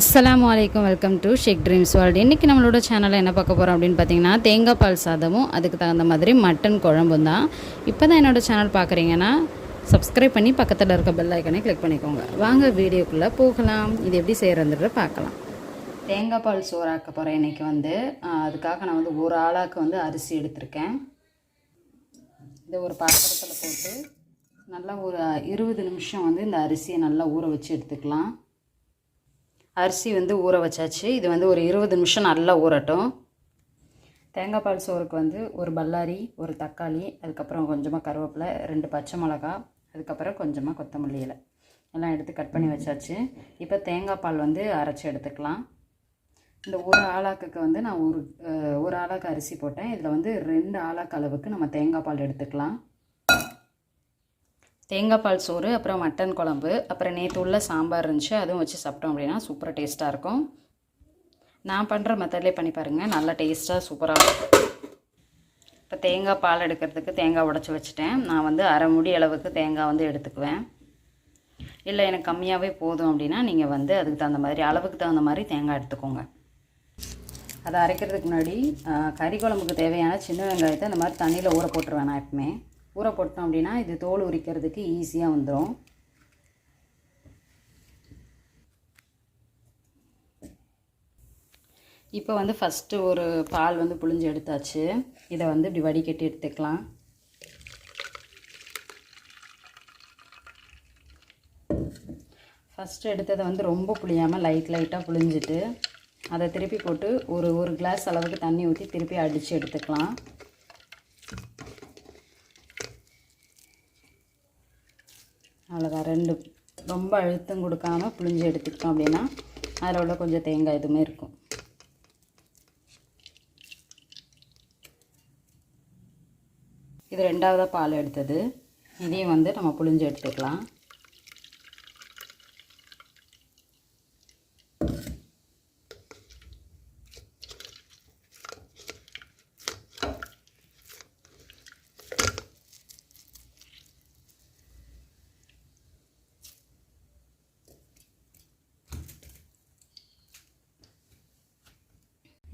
அஸ்லாம் வலைக்கம் welcome to Sheikh dreams world. இன்றைக்கி நம்மளோட சேனலில் என்ன பார்க்க போகிறோம் அப்படின்னு பார்த்தீங்கன்னா தேங்காய் பால் சாதமும் அதுக்கு தகுந்த மாதிரி மட்டன் குழம்பும் தான். இப்போ தான் என்னோடய சேனல் பார்க்குறீங்கன்னா சப்ஸ்கிரைப் பண்ணி பக்கத்தில் இருக்க பெல் ஐக்கனை கிளிக் பண்ணிக்கோங்க. வாங்க வீடியோக்குள்ளே போகலாம். இது எப்படி செய்கிறதுன்றத பார்க்கலாம். தேங்காய் பால் சோறாக்க போகிறேன் இன்றைக்கி வந்து. அதுக்காக நான் வந்து ஒரு ஆளாக்கு வந்து அரிசி எடுத்திருக்கேன். இதை ஒரு பாத்திரத்தில் போட்டு நல்லா ஒரு இருபது நிமிஷம் வந்து இந்த அரிசியை நல்லா ஊற வச்சு எடுத்துக்கலாம். அரிசி வந்து ஊற வச்சாச்சு. இது வந்து ஒரு இருபது நிமிஷம் நல்லா ஊறட்டும். தேங்காய் பால் சோறுக்கு வந்து ஒரு பல்லாரி ஒரு தக்காளி அதுக்கப்புறம் கொஞ்சமாக கருவேப்பிலை ரெண்டு பச்சை மிளகா அதுக்கப்புறம் கொஞ்சமாக கொத்தமல்லி இலை. எல்லாம் எடுத்து கட் பண்ணி வச்சாச்சு. இப்போ தேங்காய் பால் வந்து அரைச்சி எடுத்துக்கலாம். இந்த ஒரு ஆளாக்குக்கு வந்து நான் ஒரு ஒரு ஆளாக்கு அரிசி போட்டேன். இதில் வந்து ரெண்டு ஆளாக்கு அளவுக்கு நம்ம தேங்காய் பால் எடுத்துக்கலாம். தேங்காய் பால் சோறு அப்புறம் மட்டன் குழம்பு அப்புறம் நேற்று உள்ள சாம்பார் இருந்துச்சு அதுவும் வச்சு சாப்பிட்டோம் அப்படின்னா சூப்பராக டேஸ்ட்டாக இருக்கும். நான் பண்ணுற மெத்தட்லேயே பண்ணி பாருங்கள் நல்லா டேஸ்ட்டாக சூப்பராக இருக்கும். இப்போ தேங்காய் பால் எடுக்கிறதுக்கு தேங்காய் உடச்சி வச்சுட்டேன். நான் வந்து அரை முடி அளவுக்கு தேங்காய் வந்து எடுத்துக்குவேன். இல்லை எனக்கு கம்மியாகவே போதும் அப்படின்னா நீங்கள் வந்து அதுக்கு தகுந்த மாதிரி அளவுக்கு தகுந்த மாதிரி தேங்காய் எடுத்துக்கோங்க. அதை அரைக்கிறதுக்கு முன்னாடி கறி குழம்புக்கு தேவையான சின்ன வெங்காயத்தை இந்த மாதிரி தண்ணியில் ஊற போட்டுருவேன் நான் எப்பவுமே. ஊற போட்டோம் அப்படின்னா இது தோல் உரிக்கிறதுக்கு ஈஸியாக வந்துடும் இப்போ வந்து ஃபஸ்ட்டு ஒரு பால் வந்து புழிஞ்சு எடுத்தாச்சு. இதை வந்து இப்படி வடிகட்டி எடுத்துக்கலாம். ஃபஸ்ட்டு எடுத்ததை வந்து ரொம்ப புளியாமல் லைட் லைட்டாக புளிஞ்சிட்டு அதை திருப்பி போட்டு ஒரு ஒரு கிளாஸ் அளவுக்கு தண்ணி ஊற்றி திருப்பி அடித்து எடுத்துக்கலாம். அவ்வளோதான் ரெண்டு ரொம்ப அழுத்தம் கொடுக்காம புளிஞ்சு எடுத்துக்கிட்டோம் அப்படின்னா அதில் உள்ள கொஞ்சம் தேங்காய் எதுவுமே இருக்கும். இது ரெண்டாவதாக பால் எடுத்தது. இதையும் வந்து நம்ம புளிஞ்சு எடுத்துக்கலாம்.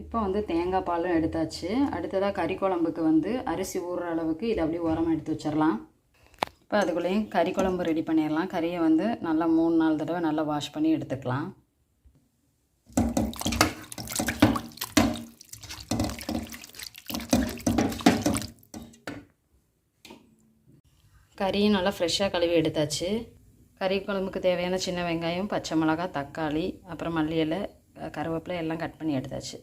இப்போ வந்து தேங்காய் பாலும் எடுத்தாச்சு. அடுத்ததாக கறி குழம்புக்கு வந்து அரிசி ஊறுற அளவுக்கு இதை அப்படியே உரமாக எடுத்து வச்சிடலாம் இப்போ அதுக்குள்ளேயும் கறி குழம்பு ரெடி பண்ணிடலாம் கறியை வந்து நல்லா மூணு நாலு தடவை நல்லா வாஷ் பண்ணி எடுத்துக்கலாம். கறியும் நல்லா ஃப்ரெஷ்ஷாக கழுவி எடுத்தாச்சு. கறி குழம்புக்கு தேவையான சின்ன வெங்காயம் பச்சை மிளகாய் தக்காளி அப்புறம் மல்லி இலை கருவேப்பிலை எல்லாம் கட் பண்ணி எடுத்தாச்சு.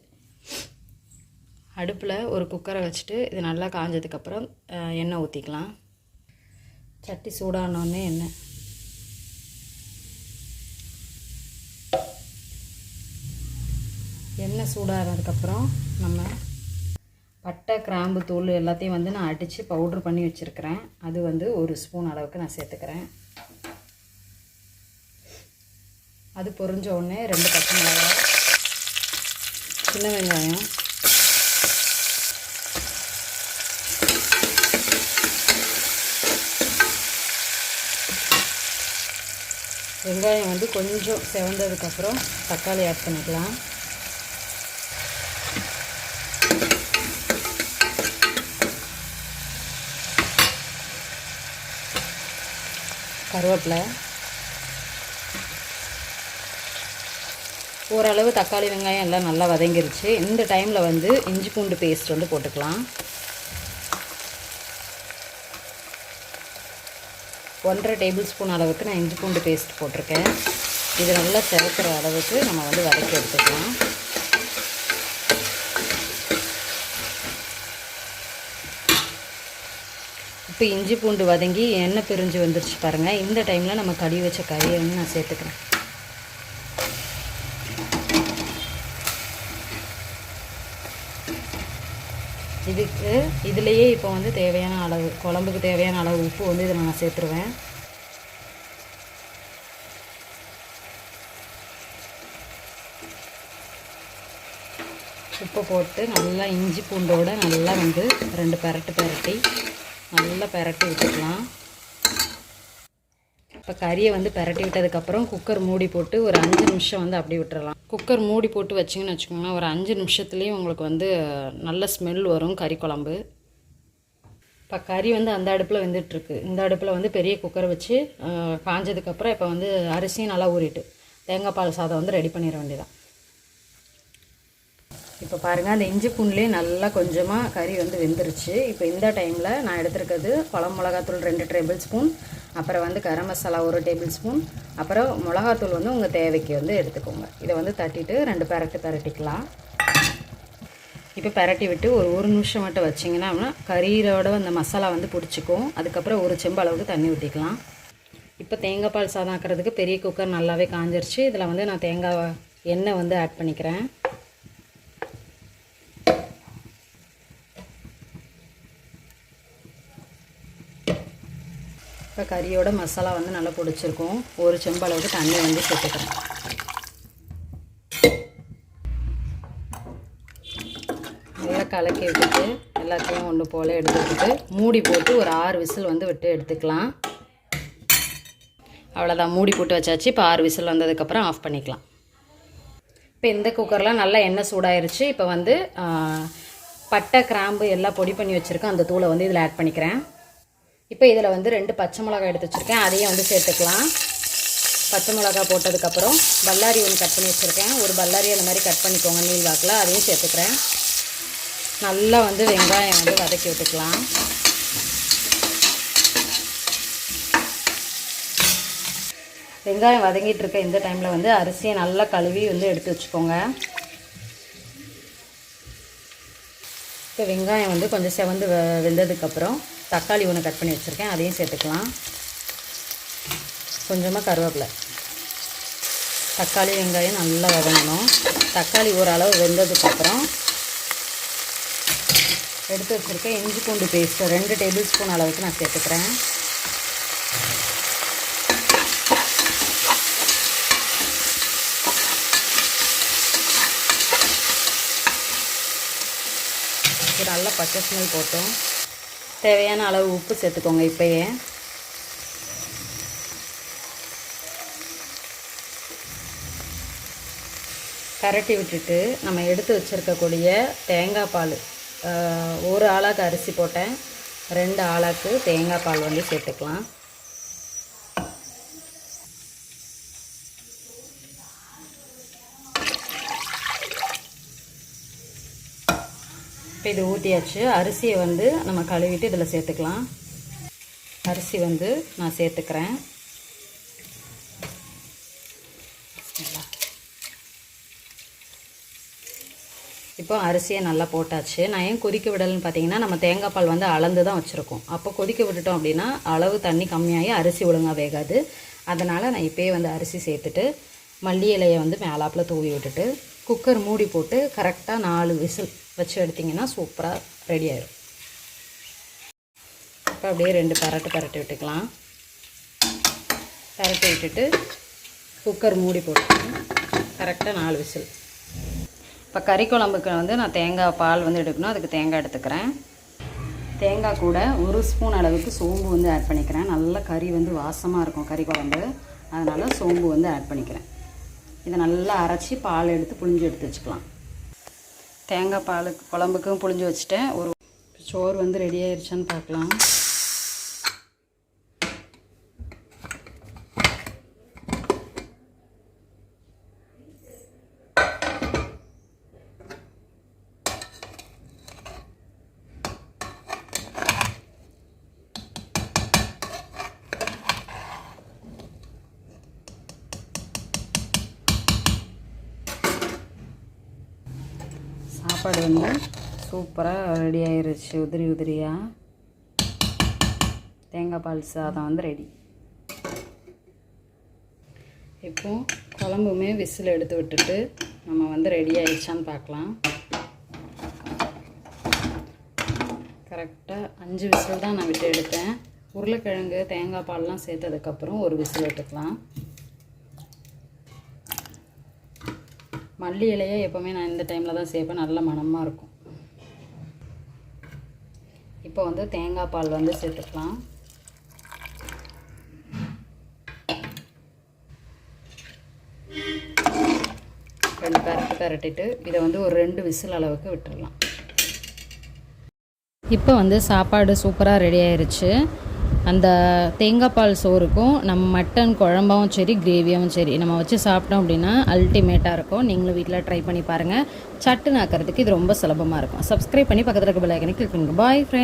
அடுப்பில் ஒரு குக்கரை வச்சுட்டு இது நல்லா காஞ்சதுக்கப்புறம் எண்ணெய் ஊற்றிக்கலாம் சட்டி சூடானோடனே எண்ணெய். எண்ணெய் சூடானதுக்கப்புறம் நம்ம பட்டை கிராம்பு தூள் எல்லாத்தையும் வந்து நான் அடித்து பவுட்ரு பண்ணி வச்சுருக்கிறேன். அது வந்து ஒரு ஸ்பூன் அளவுக்கு நான் சேர்த்துக்கிறேன். அது பொறிஞ்ச உடனே ரெண்டு பச்சை மிளகாய் சின்ன வெங்காயம். வெங்காயம் வந்து கொஞ்சம் செவந்ததுக்கப்புறம் தக்காளி ஆட் பண்ணிக்கலாம். கருவேப்பிலை. ஓரளவு தக்காளி வெங்காயம் எல்லாம் நல்லா வதங்கிருச்சு. இந்த டைமில் வந்து இஞ்சி பூண்டு பேஸ்ட் வந்து போட்டுக்கலாம். ஒன்றரை டேபிள் ஸ்பூன் அளவுக்கு நான் இஞ்சி பூண்டு பேஸ்ட் போட்டிருக்கேன். இது நல்லா சிவக்கிற அளவுக்கு நம்ம வந்து வதக்கி எடுத்துக்கலாம். இப்போ இஞ்சி பூண்டு வதங்கி எண்ணெய் பிரிஞ்சு வந்துருச்சு பாருங்கள் இந்த டைமில் நம்ம கடி வச்ச கறியை வந்து நான் சேர்த்துக்கிறேன். இதுக்கு இதுலேயே இப்போ வந்து தேவையான அளவு குழம்புக்கு தேவையான அளவு உப்பு வந்து இதில் நான் சேர்த்துருவேன். உப்பை போட்டு நல்லா இஞ்சி பூண்டோடு நல்லா வந்து ரெண்டு பெரட்டு பெரட்டி நல்லா பெரட்டி விட்டுக்கலாம். இப்போ கறியை வந்து பிரட்டி விட்டதுக்கப்புறம் குக்கர் மூடி போட்டு ஒரு அஞ்சு நிமிஷம் வந்து அப்படி விட்டுறலாம். குக்கர் மூடி போட்டு வச்சிங்கன்னு வச்சுக்கோங்களேன் ஒரு அஞ்சு நிமிஷத்துலேயும் உங்களுக்கு வந்து நல்ல ஸ்மெல் வரும் கறி குழம்பு. இப்போ கறி வந்து அந்த அடுப்பில் வெந்துட்டுருக்கு. இந்த அடுப்பில் வந்து பெரிய குக்கர் வச்சு காஞ்சதுக்கப்புறம் இப்போ வந்து அரிசியும் நல்லா ஊறிட்டு தேங்காய் பால் சாதம் வந்து ரெடி பண்ணிட வேண்டியதான் இப்போ பாருங்கள் அந்த இஞ்சி பூண்டுலேயே நல்லா கொஞ்சமாக கறி வந்து வெந்துருச்சு. இப்போ இந்த டைமில் நான் எடுத்துருக்கிறது குழம்பு மிளகாத்தூள் ரெண்டு டேபிள் ஸ்பூன் அப்புறம் வந்து கரம் மசாலா ஒரு டேபிள் ஸ்பூன். அப்புறம் மிளகாத்தூள் வந்து உங்கள் தேவைக்கு வந்து எடுத்துக்கோங்க. இதை வந்து தட்டிட்டு ரெண்டு பரட்டு பரட்டிக்கலாம். இப்போ பரட்டி விட்டு ஒரு ஒரு நிமிஷம் மட்டும் வச்சிங்கன்னா அப்படின்னா கறியோட அந்த மசாலா வந்து பிடிச்சிக்கும். அதுக்கப்புறம் ஒரு செம்பு அளவுக்கு தண்ணி ஊற்றிக்கலாம் இப்போ தேங்காய் பால் சாதம் ஆக்கிறதுக்கு பெரிய குக்கர் நல்லாவே காஞ்சிருச்சு. இதில் வந்து நான் தேங்காய் எண்ணெய் வந்து ஆட் பண்ணிக்கிறேன். இப்போ கறியோட மசாலா வந்து நல்லா பிடிச்சிருக்கும். ஒரு செம்பளவுக்கு தண்ணி வந்து சேர்த்துக்கிறேன். நல்லா கலக்கி விட்டுட்டு எல்லாத்தையும் ஒன்று போல் எடுத்துக்கிட்டு மூடி போட்டு ஒரு ஆறு விசில் வந்து விட்டு எடுத்துக்கலாம். அவ்வளோதான் மூடி போட்டு வச்சாச்சு. இப்போ ஆறு விசில் வந்ததுக்கப்புறம் ஆஃப் பண்ணிக்கலாம். இப்போ இந்த குக்கர்லாம் நல்லா எண்ணெய் சூடாயிருச்சு. இப்போ வந்து பட்டை கிராம்பு எல்லாம் பொடி பண்ணி வச்சுருக்கோம் அந்த தூளை வந்து இதில் ஆட் பண்ணிக்கிறேன். இப்போ இதில் வந்து ரெண்டு பச்சை மிளகாய் எடுத்து வச்சுருக்கேன். அதையும் வந்து சேர்த்துக்கலாம். பச்சை மிளகாய் போட்டதுக்கப்புறம் பல்லாரி ஒன்று கட் பண்ணி வச்சுருக்கேன். ஒரு பல்லாரி அந்த மாதிரி கட் பண்ணிக்கோங்க நீள் வாக்கில். அதையும் சேர்த்துக்கிறேன். நல்லா வந்து வெங்காயம் வந்து வதக்கி விட்டுக்கலாம். வெங்காயம் வதங்கிட்டு இருக்க இந்த டைமில் வந்து அரிசியை நல்லா கழுவி வந்து எடுத்து வச்சுக்கோங்க. இப்போ வெங்காயம் வந்து கொஞ்சம் செவந்து வெ- வெந்ததுக்கப்புறம் தக்காளி ஒன்று கட் பண்ணி வச்சுருக்கேன். அதையும் சேர்த்துக்கலாம். கொஞ்சமாக கருவேப்பிலை. தக்காளி வெங்காயம் நல்லா வதங்கணும். தக்காளி ஓரளவு வெந்ததுக்கப்புறம் எடுத்து வச்சுருக்கேன் இஞ்சி பூண்டு பேஸ்ட்டு ரெண்டு டேபிள் ஸ்பூன் அளவுக்கு நான் சேர்த்துக்கிறேன். நல்லா பச்சை ஸ்மெல் போட்டோம். தேவையான அளவு உப்பு சேர்த்துக்கோங்க இப்போயே. கரட்டி விட்டுட்டு நம்ம எடுத்து வச்சுருக்கக்கூடிய தேங்காய் பால் ஒரு ஆளாக்கு அரிசி போட்டேன். ரெண்டு ஆளாக்கு தேங்காய் பால் வந்து சேர்த்துக்கலாம். இப்போ இது ஊற்றியாச்சு அரிசியை வந்து நம்ம கழுவிட்டு இதில் சேர்த்துக்கலாம். அரிசி வந்து நான் சேர்த்துக்கிறேன். இப்போ அரிசியை நல்லா போட்டாச்சு. நான் ஏன் கொதிக்க விடலைன்னு பார்த்தீங்கன்னா நம்ம தேங்காய் பால் வந்து அளந்து தான் வச்சுருக்கோம். அப்போ கொதிக்க விட்டுட்டோம் அப்படின்னா அளவு தண்ணி கம்மியாகி அரிசி ஒழுங்காக வேகாது. அதனால் நான் இப்போயே வந்து அரிசி சேர்த்துட்டு மல்லி இலையை வந்து மேலாப்பில் தூவி விட்டுட்டு குக்கர் மூடி போட்டு கரெக்டாக நாலு விசில் வச்சு எடுத்திங்கன்னா சூப்பராக ரெடி ஆயிடும் இப்போ அப்படியே ரெண்டு பரட்டு பரட்டி விட்டுக்கலாம். பரட்டி விட்டுட்டு குக்கர் மூடி போட்டு கரெக்டாக நாலு விசில். இப்போ கறி குழம்புக்கு வந்து நான் தேங்காய் பால் வந்து எடுக்கணும். அதுக்கு தேங்காய் எடுத்துக்கிறேன். தேங்காய் கூட ஒரு ஸ்பூன் அளவுக்கு சோம்பு வந்து ஆட் பண்ணிக்கிறேன். நல்லா கறி வந்து வாசமாக இருக்கும் கறி குழம்பு. அதனால் சோம்பு வந்து ஆட் பண்ணிக்கிறேன். இதை நல்லா அரைச்சி பால் எடுத்து புளிஞ்சு எடுத்து வச்சுக்கலாம். தேங்காய் பால் குழம்புக்கும் புளிஞ்சு வச்சுட்டேன். ஒரு சோறு வந்து ரெடி ஆயிடுச்சான்னு பார்க்கலாம். சாப்பாடு வந்து சூப்பராக ரெடி ஆயிருச்சு. உதிரி உதிரியாக தேங்காய் பால் சாதம் வந்து ரெடி இப்போ குழம்புமே விசில் எடுத்து விட்டுட்டு நம்ம வந்து ரெடி ஆயிடுச்சான்னு பார்க்கலாம். கரெக்டாக அஞ்சு விசில் தான் நான் விட்டு எடுத்தேன். உருளைக்கிழங்கு தேங்காய் பால்லாம் சேர்த்ததுக்கப்புறம் ஒரு விசில் விட்டுக்கலாம் மல்லி இலையை எப்போவுமே நான் இந்த டைமில் தான் சேர்ப்பேன். நல்ல மணமாக இருக்கும். இப்போ வந்து தேங்காய் பால் வந்து சேர்த்துக்கலாம். ரெண்டு கரட்டு கரட்டிட்டு இதை வந்து ஒரு ரெண்டு விசில் அளவுக்கு விட்டுடலாம். இப்போ வந்து சாப்பாடு சூப்பராக ரெடி ஆயிடுச்சு அந்த தேங்காய் பால் சோறுக்கும் நம்ம மட்டன் குழம்பாவும் சரி கிரேவியாகவும் சரி நம்ம வச்சு சாப்பிட்டோம் அப்படின்னா அல்டிமேட்டாக இருக்கும். நீங்களும் வீட்டில் ட்ரை பண்ணி பாருங்கள் சட்டுன்னு ஆக்கிறதுக்கு இது ரொம்ப சுலபமாக இருக்கும். சப்ஸ்கிரைப் பண்ணி பக்கத்தில் இருக்க பெல் ஐக்கனை கிளிக் பண்ணுங்கள் பாய் ஃப்ரெண்ட்